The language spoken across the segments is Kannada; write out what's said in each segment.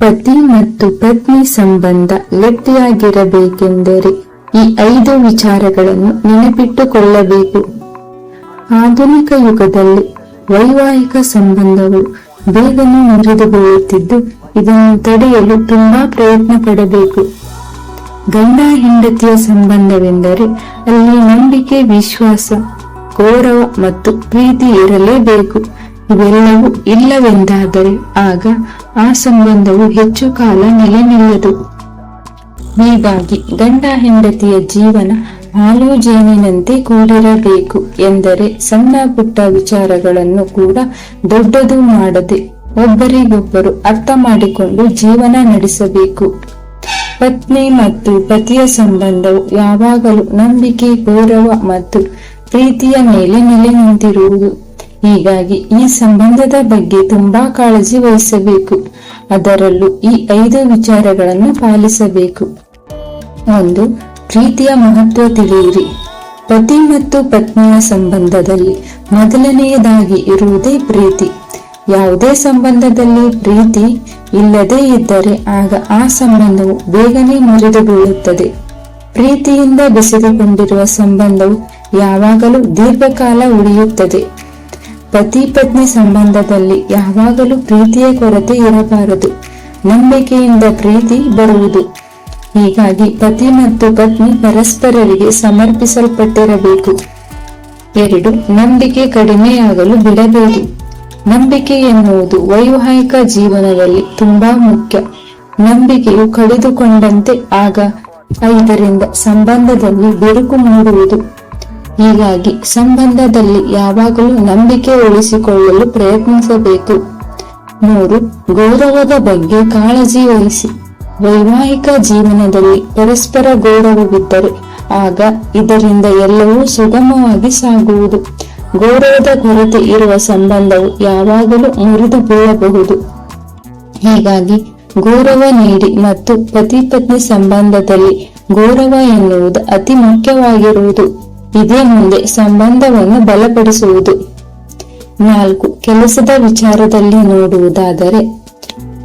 ಪತಿ ಮತ್ತು ಪತ್ನಿ ಸಂಬಂಧ ಗಟ್ಟಿಯಾಗಿರಬೇಕೆಂದರೆ ಈ ಐದು ವಿಚಾರಗಳನ್ನು ನೆನಪಿಟ್ಟುಕೊಳ್ಳಬೇಕು. ಆಧುನಿಕ ಯುಗದಲ್ಲಿ ವೈವಾಹಿಕ ಸಂಬಂಧವು ಬೇಗನೆ ಮುರಿದುಬೀಳುತ್ತಿದ್ದು ಇದನ್ನು ತಡೆಯಲು ತುಂಬಾ ಪ್ರಯತ್ನ ಪಡಬೇಕು ಗಂಡ ಹೆಂಡತಿಯ ಸಂಬಂಧವೆಂದರೆ ಅಲ್ಲಿ ನಂಬಿಕೆ, ವಿಶ್ವಾಸ, ಗೌರವ ಮತ್ತು ಪ್ರೀತಿ ಇರಲೇಬೇಕು. ಇವೆಲ್ಲವೂ ಇಲ್ಲವೆಂದಾದರೆ ಆಗ ಆ ಸಂಬಂಧವು ಹೆಚ್ಚು ಕಾಲ ನೆಲೆ ನಿಲ್ಲದು ಹೀಗಾಗಿ ಗಂಡ ಹೆಂಡತಿಯ ಜೀವನ ಹಾಲು ಜೇನಿನಂತೆ ಕೂಡಿರಬೇಕು ಎಂದರೆ ಸಣ್ಣ ಪುಟ್ಟ ವಿಚಾರಗಳನ್ನು ಕೂಡ ದೊಡ್ಡದು ಮಾಡದೆ ಒಬ್ಬರಿಗೊಬ್ಬರು ಅರ್ಥ ಮಾಡಿಕೊಂಡು ಜೀವನ ನಡೆಸಬೇಕು. ಪತ್ನಿ ಮತ್ತು ಪತಿಯ ಸಂಬಂಧವು ಯಾವಾಗಲೂ ನಂಬಿಕೆ, ಗೌರವ ಮತ್ತು ಪ್ರೀತಿಯ ಮೇಲೆ ನೆಲೆ ನಿಂತಿರುವುದು ಹೀಗಾಗಿ ಈ ಸಂಬಂಧದ ಬಗ್ಗೆ ತುಂಬಾ ಕಾಳಜಿ ವಹಿಸಬೇಕು. ಅದರಲ್ಲೂ ಈ ಐದು ವಿಚಾರಗಳನ್ನು ಪಾಲಿಸಬೇಕು. ಒಂದು, ಪ್ರೀತಿಯ ಮಹತ್ವ ತಿಳಿಯಿರಿ. ಪತಿ ಮತ್ತು ಪತ್ನಿಯ ಸಂಬಂಧದಲ್ಲಿ ಮೊದಲನೆಯದಾಗಿ ಇರುವುದೇ ಪ್ರೀತಿ. ಯಾವುದೇ ಸಂಬಂಧದಲ್ಲಿ ಪ್ರೀತಿ ಇಲ್ಲದೇ ಇದ್ದರೆ ಆಗ ಆ ಸಂಬಂಧವು ಬೇಗನೆ ಮುರಿದು ಬೀಳುತ್ತದೆ ಪ್ರೀತಿಯಿಂದ ಬೆಸೆದುಕೊಂಡಿರುವ ಸಂಬಂಧವು ಯಾವಾಗಲೂ ದೀರ್ಘಕಾಲ ಉಳಿಯುತ್ತದೆ. ಪತಿ ಪತ್ನಿ ಸಂಬಂಧದಲ್ಲಿ ಯಾವಾಗಲೂ ಪ್ರೀತಿಯ ಕೊರತೆ ಇರಬಾರದು. ನಂಬಿಕೆಯಿಂದ ಪ್ರೀತಿ ಬರುವುದು. ಹೀಗಾಗಿ ಪತಿ ಮತ್ತು ಪತ್ನಿ ಪರಸ್ಪರರಿಗೆ ಸಮರ್ಪಿಸಲ್ಪಟ್ಟಿರಬೇಕು. ಎರಡು, ನಂಬಿಕೆ ಕಡಿಮೆಯಾಗಲು ಬಿಡಬೇಡಿ. ನಂಬಿಕೆ ಎನ್ನುವುದು ವೈವಾಹಿಕ ಜೀವನದಲ್ಲಿ ತುಂಬಾ ಮುಖ್ಯ. ನಂಬಿಕೆಯು ಕಳೆದುಕೊಂಡಂತೆ ಆಗ ಐದರಿಂದ ಸಂಬಂಧದಲ್ಲಿ ಬಿರುಕು ಮೂಡುವುದು ಹೀಗಾಗಿ ಸಂಬಂಧದಲ್ಲಿ ಯಾವಾಗಲೂ ನಂಬಿಕೆ ಉಳಿಸಿಕೊಳ್ಳಲು ಪ್ರಯತ್ನಿಸಬೇಕು. ಮೂರು, ಗೌರವದ ಬಗ್ಗೆ ಕಾಳಜಿ ವಹಿಸಿ. ವೈವಾಹಿಕ ಜೀವನದಲ್ಲಿ ಪರಸ್ಪರ ಗೌರವವಿದ್ದರೆ ಆಗ ಇದರಿಂದ ಎಲ್ಲವೂ ಸುಗಮವಾಗಿ ಸಾಗುವುದು. ಗೌರವದ ಕೊರತೆ ಇರುವ ಸಂಬಂಧವು ಯಾವಾಗಲೂ ಮುರಿದು ಬೀಳಬಹುದು. ಹೀಗಾಗಿ ಗೌರವ ನೀಡಿ ಮತ್ತು ಪತಿ ಪತ್ನಿ ಸಂಬಂಧದಲ್ಲಿ ಗೌರವ ಎನ್ನುವುದು ಅತಿ ಮುಖ್ಯವಾಗಿರುವುದು. ಇದೇ ಮುಂದೆ ಸಂಬಂಧವನ್ನು ಬಲಪಡಿಸುವುದು. ನಾಲ್ಕು, ಕೆಲಸದ ವಿಚಾರದಲ್ಲಿ ನೋಡುವುದಾದರೆ,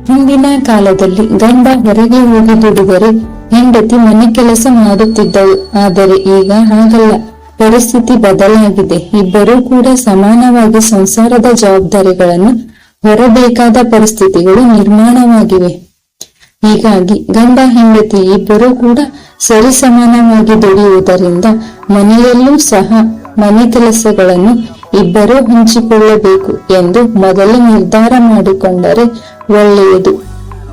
ಹಿಂದಿನ ಕಾಲದಲ್ಲಿ ಗಂಡ ಹೊರಗೆ ಹೋಗಿ ದುಡಿದರೆ ಹೆಂಡತಿ ಮನೆ ಕೆಲಸ ಮಾಡುತ್ತಿದ್ದಳು, ಆದರೆ ಈಗ ಹಾಗಲ್ಲ. ಪರಿಸ್ಥಿತಿ ಬದಲಾಗಿದೆ. ಇಬ್ಬರೂ ಕೂಡ ಸಮಾನವಾಗಿ ಸಂಸಾರದ ಜವಾಬ್ದಾರಿಗಳನ್ನು ಹೊರಬೇಕಾದ ಪರಿಸ್ಥಿತಿಗಳು ನಿರ್ಮಾಣವಾಗಿವೆ. ಹೀಗಾಗಿ ಗಂಡ ಹೆಂಡತಿ ಇಬ್ಬರೂ ಕೂಡ ಸರಿಸಮಾನವಾಗಿ ದುಡಿಯುವುದರಿಂದ ಮನೆಯಲ್ಲೂ ಸಹ ಮನೆ ಕೆಲಸಗಳನ್ನು ಇಬ್ಬರೂ ಹಂಚಿಕೊಳ್ಳಬೇಕು ಎಂದು ಮೊದಲು ನಿರ್ಧಾರ ಮಾಡಿಕೊಂಡರೆ ಒಳ್ಳೆಯದು.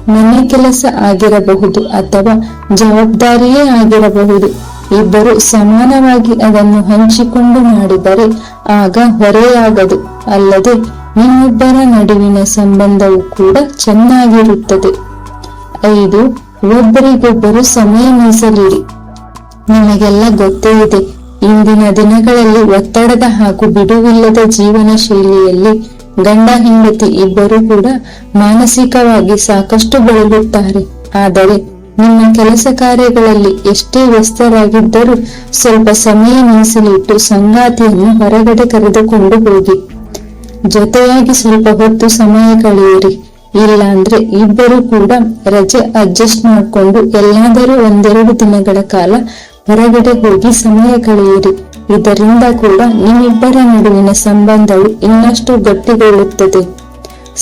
ಮನೆ ಕೆಲಸ ಆಗಿರಬಹುದು ಅಥವಾ ಜವಾಬ್ದಾರಿಯೇ ಆಗಿರಬಹುದು. ಇಬ್ಬರು ಸಮಾನವಾಗಿ ಅದನ್ನು ಹಂಚಿಕೊಂಡು ಮಾಡಿದರೆ ಆಗ ಹೊರೆಯಾಗದು. ಅಲ್ಲದೆ ನಿಮ್ಮಿಬ್ಬರ ನಡುವಿನ ಸಂಬಂಧವು ಕೂಡ ಚೆನ್ನಾಗಿರುತ್ತದೆ. ಐದು ಒಬ್ಬರಿಗೊಬ್ಬರು ಸಮಯ ಮೀಸಲಿಡಿ. ನಿಮಗೆಲ್ಲ ಗೊತ್ತೇ ಇದೆ, ಇಂದಿನ ದಿನಗಳಲ್ಲಿ ಒತ್ತಡದ ಹಾಗೂ ಬಿಡುವಿಲ್ಲದ ಜೀವನ ಶೈಲಿಯಲ್ಲಿ ಗಂಡ ಹೆಂಡತಿ ಇಬ್ಬರು ಕೂಡ ಮಾನಸಿಕವಾಗಿ ಸಾಕಷ್ಟು ಬಳಲುತ್ತಾರೆ. ಆದರೆ, ನಿಮ್ಮ ಕೆಲಸ ಕಾರ್ಯಗಳಲ್ಲಿ ಎಷ್ಟೇ ವ್ಯಸ್ತರಾಗಿದ್ದರೂ ಸ್ವಲ್ಪ ಸಮಯ ಮೀಸಲಿಟ್ಟು ಸಂಗಾತಿಯನ್ನು ಹೊರಗಡೆ ಕರೆದುಕೊಂಡು ಹೋಗಿ. ಜೊತೆಯಾಗಿ ಸ್ವಲ್ಪ ಹೊತ್ತು ಸಮಯ ಕಳೆಯಿರಿ. ಇಲ್ಲ ಅಂದ್ರೆ ಇಬ್ಬರು ಕೂಡ ರಜೆ ಅಡ್ಜಸ್ಟ್ ಮಾಡಿಕೊಂಡು ಎಲ್ಲಾದರೂ ಒಂದೆರಡು ದಿನಗಳ ಕಾಲ ಹೊರಗಡೆ ಹೋಗಿ ಸಮಯ ಕಳೆಯಿರಿ. ಇದರಿಂದ ಕೂಡ ನಿಮ್ಮಿಬ್ಬರ ನಡುವಿನ ಸಂಬಂಧವು ಇನ್ನಷ್ಟು ಗಟ್ಟಿಗೊಳ್ಳುತ್ತದೆ.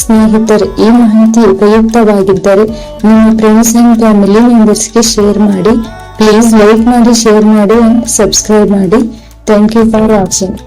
ಸ್ನೇಹಿತರೆ, ಈ ಮಾಹಿತಿ ಉಪಯುಕ್ತವಾಗಿದ್ದರೆ ನಿಮ್ಮ ಫ್ರೆಂಡ್ಸ್ ಅಂಡ್ ಫ್ಯಾಮಿಲಿ ಮೆಂಬರ್ಸ್ಗೆ ಶೇರ್ ಮಾಡಿ ಪ್ಲೀಸ್ ಲೈಕ್ ಮಾಡಿ ಶೇರ್ ಮಾಡಿ ಸಬ್ಸ್ಕ್ರೈಬ್ ಮಾಡಿ. Thank you for watching